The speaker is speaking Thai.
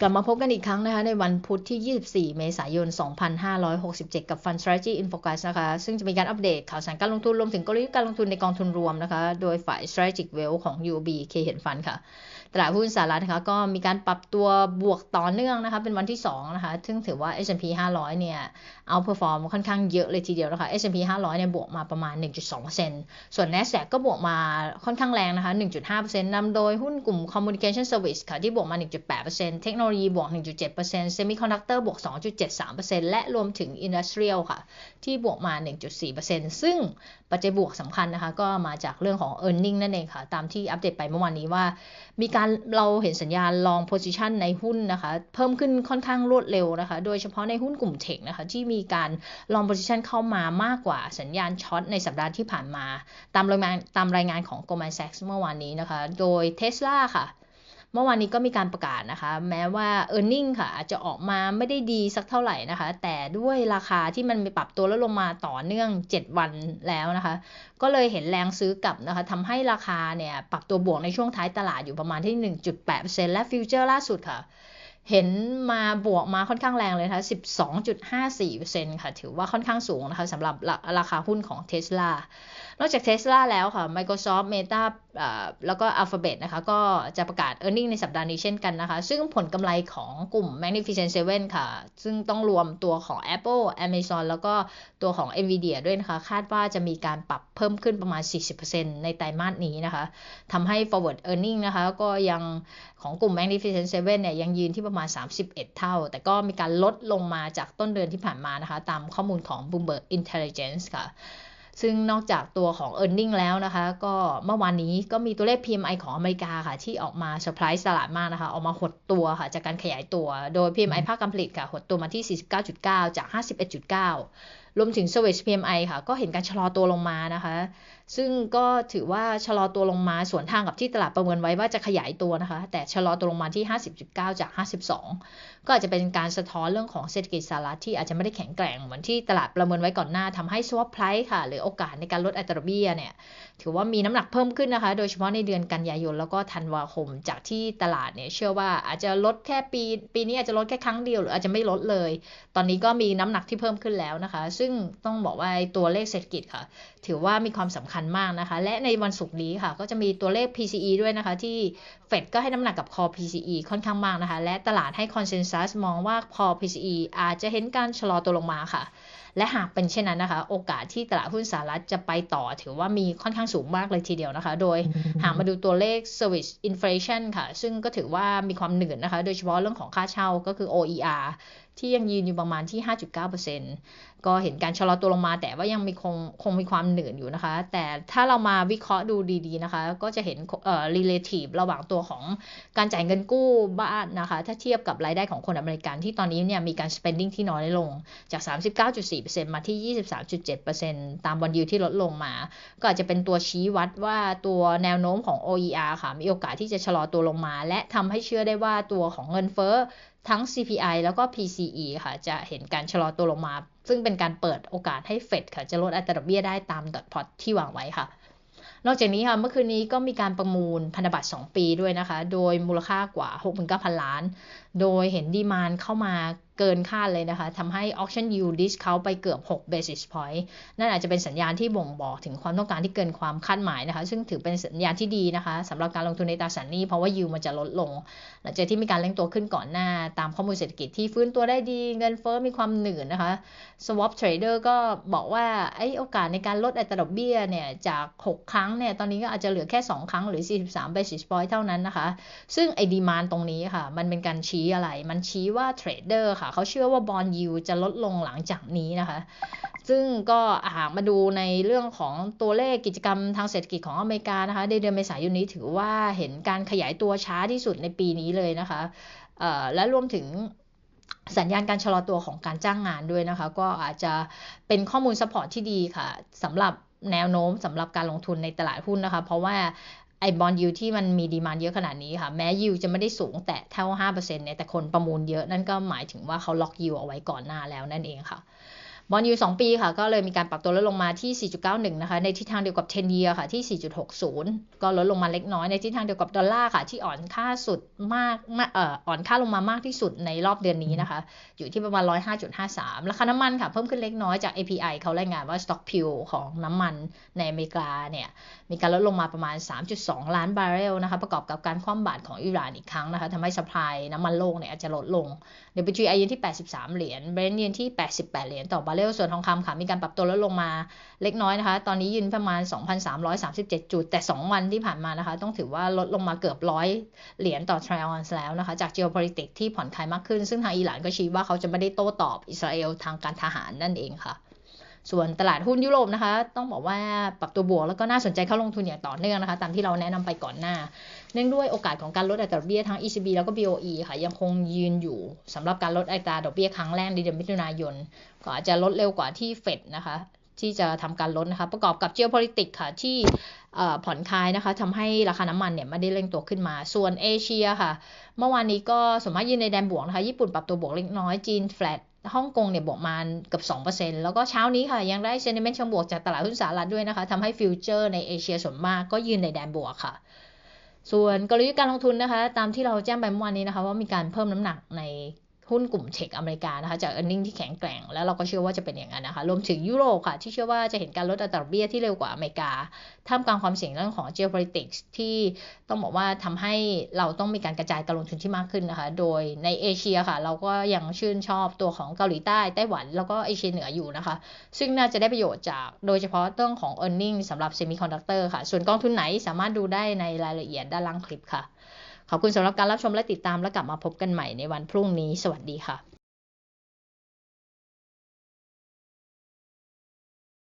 กลับมาพบกันอีกครั้งนะคะ ในวันพุธที่ 24 เมษายน 2567 กับ Fund Strategy in Focus นะคะ ซึ่งจะมีการอัปเดตข่าวสารการลงทุนรวมถึงกลยุทธ์การลงทุนในกองทุนรวมนะคะ โดยฝ่าย Strategic Wealth ของ UOB K เห็นฟันค่ะ ตลาดหุ้นสหรัฐนะคะ ก็มีการปรับตัวบวกต่อเนื่องนะคะ เป็นวันที่ 2 นะคะ ซึ่งถือว่า S&P 500 เนี่ย เอาเพอร์ฟอร์มค่อนข้างเยอะเลยทีเดียวนะคะ S&P 500 เนี่ย บวกมาประมาณ 1.2%ส่วน NASDAQ ก็บวกมาค่อนข้างแรงนะคะ 1.5%นำโดยหุ้นกลุ่ม Communication Service ค่ะที่บวกมา 1.8%เทคโนโลยีบวก 1.7% Semiconductor บวก 2.73%และรวมถึง Industrial ค่ะ ที่บวกมา 1.4%ซึ่งปัจจัยบวกสำคัญนะคะ ก็มาจากเรื่องของ e a r n i n g นั่นเองค่ะ ตามที่อัปเดตไปเมื่อวานนี้ว่า มีการเราเห็นสัญญาณ long position ในหุ้นนะคะ เพิ่มขึ้นค่อนข้างรวดเร็วนะคะ โดยเฉพาะในหุ้นกลุ่มเทคนะคะ ที่มีการ long position เข้ามามากกว่าสัญญาณช็อตในสัปดาห์ที่ผ่านมา ตามรายงานตามรายงานของ Goldman Sachs เมื่อวานนี้นะคะ โดย Tesla ค่ะ เมื่อวานนี้ก็มีการประกาศนะคะ แม้ว่า e a r n i n g ค่ะ อาจจะออกมาไม่ได้ดีสักเท่าไหร่นะคะ แต่ด้วยราคาที่มันปรับตัวแล้วลงมาต่อเนื่อง 7 วันแล้วนะคะ ก็เลยเห็นแรงซื้อกลับนะคะทำให้ราคาเนี่ยปรับตัวบวกในช่วงท้ายตลาดอยู่ประมาณที่ 1.8%และฟิวเจอร์ล่าสุดค่ะ เห็นมาบวกมาค่อนข้างแรงเลยนะคะ12.54%ค่ะ ถือว่าค่อนข้างสูงนะคะสำหรับราคาหุ้นของ Tesla นอกจาก Tesla แล้วค่ะ Microsoft Meta แล้วก็ Alphabet นะคะ ก็จะประกาศ e a r n i n g ในสัปดาห์นี้เช่นกันนะคะ ซึ่งผลกำไรของกลุ่ม Magnificent Seven ค่ะ ซึ่งต้องรวมตัวของ Apple Amazon แล้วก็ตัวของ Nvidia ด้วยนะคะ คาดว่าจะมีการปรับเพิ่มขึ้นประมาณ 40%ในไตรมาสนี้นะคะทำให้ forward earning นะคะ ก็ยังของกลุ่ม Magnificent Seven เนี่ยยังยืนที่ประมาณ 31 เท่า แต่ก็มีการลดลงมาจากต้นเดือนที่ผ่านมานะคะ ตามข้อมูลของ Bloomberg Intelligence ค่ะ ซึ่งนอกจากตัวของ e a r n i n g แล้วนะคะ ก็เมื่อวานนี้ก็มีตัวเลข PMI ของอเมริกาค่ะ ที่ออกมาเซอร์ไพรส์ตลาดมากนะคะ ออกมาหดตัวค่ะ จากการขยายตัว โดย PMI ภาคการผลิตค่ะ หดตัวมาที่ 49.9 จาก 51.9 รวมถึง Service PMI ค่ะ ก็เห็นการชะลอตัวลงมานะคะ ซึ่งก็ถือว่าชะลอตัวลงมาสวนทางกับที่ตลาดประเมินไว้ว่าจะขยายตัวนะคะ แต่ชะลอตัวลงมาที่ 50.9 จาก 52 ก็อาจจะเป็นการสะท้อนเรื่องของเศรษฐกิจสหรัฐที่อาจจะไม่ได้แข็งแกร่งเหมือนที่ตลาดประเมินไว้ก่อนหน้าทำให้ swap price ค่ะ หรือโอกาสในการลดอัตราเบี้ยเนี่ยถือว่ามีน้ำหนักเพิ่มขึ้นนะคะ โดยเฉพาะในเดือนกันยายนแล้วก็ธันวาคมจากที่ตลาดเนี่ยเชื่อว่าอาจจะลดแค่ปีปีนี้อาจจะลดแค่ครั้งเดียวหรืออาจจะไม่ลดเลย ตอนนี้ก็มีน้ำหนักที่เพิ่มขึ้นแล้วนะคะซึ่งึ่งต้องบอกว่าตัวเลขเศรษฐกิจค่ะ ถือว่ามีความสำคัญมากนะคะ และในวันศุกร์นี้ค่ะ ก็จะมีตัวเลข PCE ด้วยนะคะ ที่เฟดก็ให้น้ำหนักกับ Core PCE ค่อนข้างมากนะคะ และตลาดให้คอนเซนแซสมองว่า Core PCE อาจจะเห็นการชะลอตัวลงมาค่ะ และหากเป็นเช่นนั้นนะคะ โอกาสที่ตลาดหุ้นสหรัฐจะไปต่อ ถือว่ามีค่อนข้างสูงมากเลยทีเดียวนะคะ โดยหากมาดูตัวเลข Service Inflation ค่ะ ซึ่งก็ถือว่ามีความหนืดนะคะ โดยเฉพาะเรื่องของค่าเช่าก็คือ OER ที่ยังยืนอยู่ประมาณที่ 5.9%ก็เห็นการชะลอตัวลงมา แต่ว่ายังมีคงคงมีความเหนื่อยอยู่นะคะ แต่ถ้าเรามาวิเคราะห์ดูดีๆนะคะ ก็จะเห็นเอ่อ relative ระหว่างตัวของการจ่ายเงินกู้บ้านนะคะ ถ้าเทียบกับรายได้ของคนอเมริกันที่ตอนนี้เนี่ยมีการ spending ที่น้อยลงจาก 39.4%มาที่ 23.7%ตามวันยิวที่ลดลงมา ก็อาจจะเป็นตัวชี้วัดว่าตัวแนวโน้มของ OER ค่ะ มีโอกาสที่จะชะลอตัวลงมา และทำให้เชื่อได้ว่าตัวของเงินเฟ้อ ทั้ง CPI แล้วก็ PCE ค่ะ จะเห็นการชะลอตัวลงมา ซึ่งเป็นการเปิดโอกาสให้เฟดค่ะ จะลดอัตราดอกเบี้ยได้ตามดอทพอตที่วางไว้ค่ะ นอกจากนี้ค่ะ เมื่อคืนนี้ก็มีการประมูลพันธบัตร 2 ปีด้วยนะคะ โดยมูลค่ากว่า 69,000 ล้าน โดยเห็นดีมานเข้ามา เกินคาดเลยนะคะทำให้ auction yield discount ไปเกือบ 6 basis point นั่นอาจจะเป็นสัญญาณที่บ่งบอกถึงความต้องการที่เกินความคาดหมายนะคะ ซึ่งถือเป็นสัญญาณที่ดีนะคะสำหรับการลงทุนในตราสารหนี้เพราะว่า yield มันจะลดลง หลังจากที่มีการเร่งตัวขึ้นก่อนหน้า ตามข้อมูลเศรษฐกิจที่ฟื้นตัวได้ดีเงินเฟ้อมีความหนืดนะคะ swap trader ก็บอกว่าไอ้โอกาสในการลดอัตราดอกเบี้ยเนี่ยจาก 6 ครั้งเนี่ยตอนนี้ก็อาจจะเหลือแค่ 2 ครั้งหรือ 43 basis point เท่านั้นนะคะ ซึ่งไอ้ดีมานตรงนี้ค่ะ มันเป็นการชี้อะไรมันชี้ว่าเทรดเดอร์ค่ะเขาเชื่อว่าบอลยิวจะลดลงหลังจากนี้นะคะ ซึ่งก็หากมาดูในเรื่องของตัวเลขกิจกรรมทางเศรษฐกิจของอเมริกานะคะ ในเดือนเมษายนนี้ถือว่าเห็นการขยายตัวช้าที่สุดในปีนี้เลยนะคะและรวมถึงสัญญาณการชะลอตัวของการจ้างงานด้วยนะคะ ก็อาจจะเป็นข้อมูลซัพพอร์ตที่ดีค่ะสำหรับแนวโน้มสำหรับการลงทุนในตลาดหุ้นนะคะ เพราะว่า ไอบอลยูที่มันมีดีมานเยอะขนาดนี้ค่ะ แม้ยูจะไม่ได้สูงแต่เท่า5%เนี่ยแต่คนประมูลเยอะนั่นก็หมายถึงว่าเขาล็อกยูเอาไว้ก่อนหน้าแล้วนั่นเองค่ะ บอลยู2ปีค่ะ ก็เลยมีการปรับตัวลดลงมาที่ 4.91 นะคะ ในทิศทางเดียวกับ10 year ค่ะที่ 4.60 ก็ลดลงมาเล็กน้อยในทิศทางเดียวกับดอลลาร์ค่ะ ที่อ่อนค่าสุดมากเอ่ออ่อนค่าลงมามากที่สุดในรอบเดือนนี้นะคะ อยู่ที่ประมาณ 105.53 ราคาน้ำมันค่ะ เพิ่มขึ้นเล็กน้อยจาก API เขารายงานว่า Stock p i l ของน้ำมันในอเมริกาเนี่ย มีการลดลงมาประมาณ 3.2 ล้านบาร์เรลนะคะ ประกอบกับการคว่ำบาตรของอิหร่านอีกครั้งนะคะทำให้สปายน้ำมันโลกเนี่ยอาจจะลดลง WTI ยืนที่ 83 เหรียญ Brent ยืนที่ 88 เหรียญต่อบาเรลส่วนทองคำค่ะ มีการปรับตัวลดลงมาเล็กน้อยนะคะ ตอนนี้ยืนประมาณ 2,337 จุด แต่ 2 วันที่ผ่านมานะคะ ต้องถือว่าลดลงมาเกือบร้อยเหรียญต่อทรัลล์แล้วนะคะ จาก geopolitics ที่ผ่อนคลายมากขึ้น ซึ่งทางอิหร่านก็ชี้ว่าเขาจะไม่ได้โต้ตอบอิสราเอลทางการทหารนั่นเองค่ะ ส่วนตลาดหุ้นยุโรปนะคะ ต้องบอกว่าปรับตัวบวกแล้วก็น่าสนใจเข้าลงทุนอย่างต่อเนื่องนะคะ ตามที่เราแนะนำไปก่อนหน้า เนื่องด้วยโอกาสของการลดอัตราดอกเบี้ยทั้ง ECB แล้วก็ BOE ค่ะยังคงยืนอยู่สำหรับการลดอัตราดอกเบี้ยครั้งแรกในเดือนมิถุนายน ก็อาจจะลดเร็วกว่าที่เฟดนะคะ ที่จะทำการลดนะคะ ประกอบกับ geopolitics ค่ะที่ผ่อนคลายนะคะทำให้ราคาน้ำมันเนี่ยไม่ได้เร่งตัวขึ้นมา ส่วนเอเชียค่ะ เมื่อวานนี้ก็สมมติยืนในแดนบวกนะคะ ญี่ปุ่นปรับตัวบวกเล็กน้อย จีน flat ฮ่องกงเนี่ยบวกมาเกือบ2%แล้วก็เช้านี้ค่ะ ยังได้เซนิเมนต์เชิงบวกจากตลาดหุ้นสหรัฐด้วยนะคะทำให้ฟิวเจอร์ในเอเชียส่วนมากก็ยืนในแดนบวกค่ะ ส่วนกลยุทธ์การลงทุนนะคะ ตามที่เราแจ้งไปเมื่อวานนี้นะคะ ว่ามีการเพิ่มน้ำหนักใน หุ้นกลุ่มเทคอเมริกานะคะจาก e a r n i n g ที่แข็งแกร่ง แล้วเราก็เชื่อว่าจะเป็นอย่างนั้นนะคะ รวมถึงยุโรปค่ะ ที่เชื่อว่าจะเห็นการลดอัตราเบี้ยที่เร็วกว่าอเมริกา ท่ามกลางความเสี่ยงเรื่องของ geopolitics ที่ต้องบอกว่าทำให้เราต้องมีการกระจายการลงทุนที่มากขึ้นนะคะ โดยในเอเชียค่ะ เราก็ยังชื่นชอบตัวของเกาหลีใต้ไต้หวัน แล้วก็เอเชียเหนืออยู่นะคะ ซึ่งน่าจะได้ประโยชน์จากโดยเฉพาะเรื่องของ e a r n i n g สำหรับ semiconductor ค่ะ ส่วนกองทุนไหนสามารถดูได้ในรายละเอียดด้านล่างคลิปค่ะ ขอบคุณสำหรับการรับชมและติดตามและกลับมาพบกันใหม่ในวันพรุ่งนี้ สวัสดีค่ะ